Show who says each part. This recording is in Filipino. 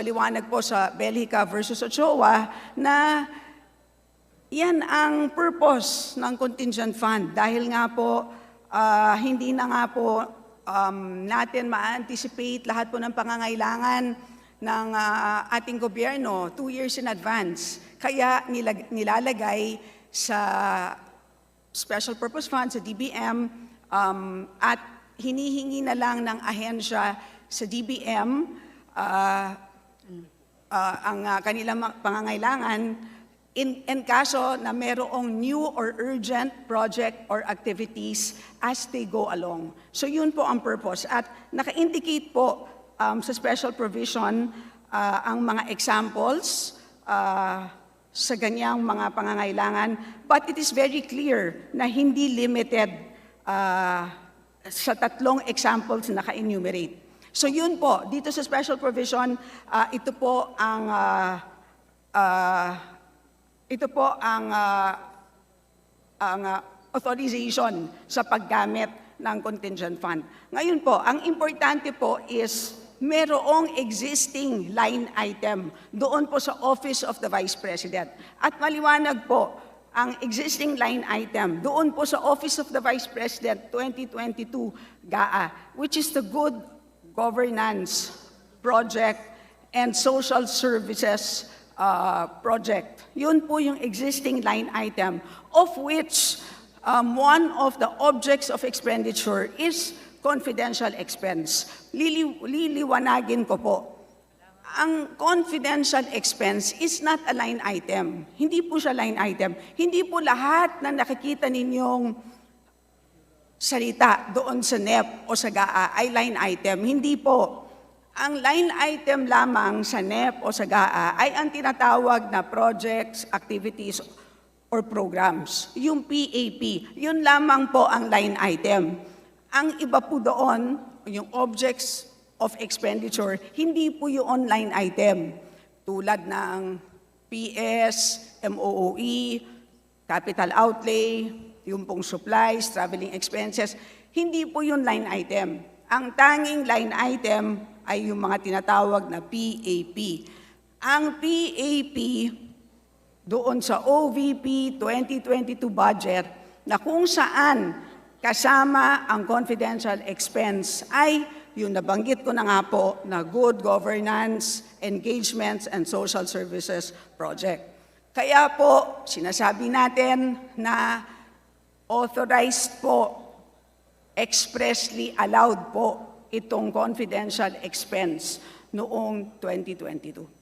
Speaker 1: paliwanag po sa Belgica versus Ochoa na yan ang purpose ng contingent fund dahil nga po ah, hindi na nga po um, natin ma-anticipate lahat po ng pangangailangan ng ah, ating gobyerno two years in advance. Kaya nilag- nilalagay sa special purpose fund sa DBM um, at hinihingi na lang ng ahensya sa DBM ah, ah, ang ah, kanilang pangangailangan in, in kaso na merong new or urgent project or activities as they go along. So yun po ang purpose. At naka-indicate po um, sa special provision ah, ang mga examples ah, sa ganyang mga pangangailangan. But it is very clear na hindi limited ah, sa tatlong examples na naka-enumerate. So yun po, dito sa special provision, ah, ito po ang ah, ah, ito po ang ah, ang ah, authorization sa paggamit ng contingent fund. Ngayon po, ang importante po is merong existing line item doon po sa Office of the Vice President. At maliwanag po, ang existing line item doon po sa Office of the Vice President 2022 GAA, which is the Good Governance Project and Social Services uh, Project. Yun po yung existing line item, of which um, one of the objects of expenditure is confidential expense. Lili- liliwanagin ko po, ang confidential expense is not a line item. Hindi po siya line item. Hindi po lahat na nakikita ninyong salita doon sa NEP o sa GAA ay line item. Hindi po. Ang line item lamang sa NEP o sa GAA ay ang tinatawag na projects, activities, or programs. Yung PAP, yun lamang po ang line item. Ang iba po doon, yung objects of expenditure, hindi po yung online item. Tulad ng PS, MOOE, capital outlay, yung pong supplies, traveling expenses, hindi po yung line item. Ang tanging line item ay yung mga tinatawag na PAP. Ang PAP doon sa OVP 2022 budget na kung saan kasama ang confidential expense ay yung nabanggit ko na nga po na good governance, engagements, and social services project. Kaya po, sinasabi natin na authorized po, expressly allowed po itong confidential expense noong 2022.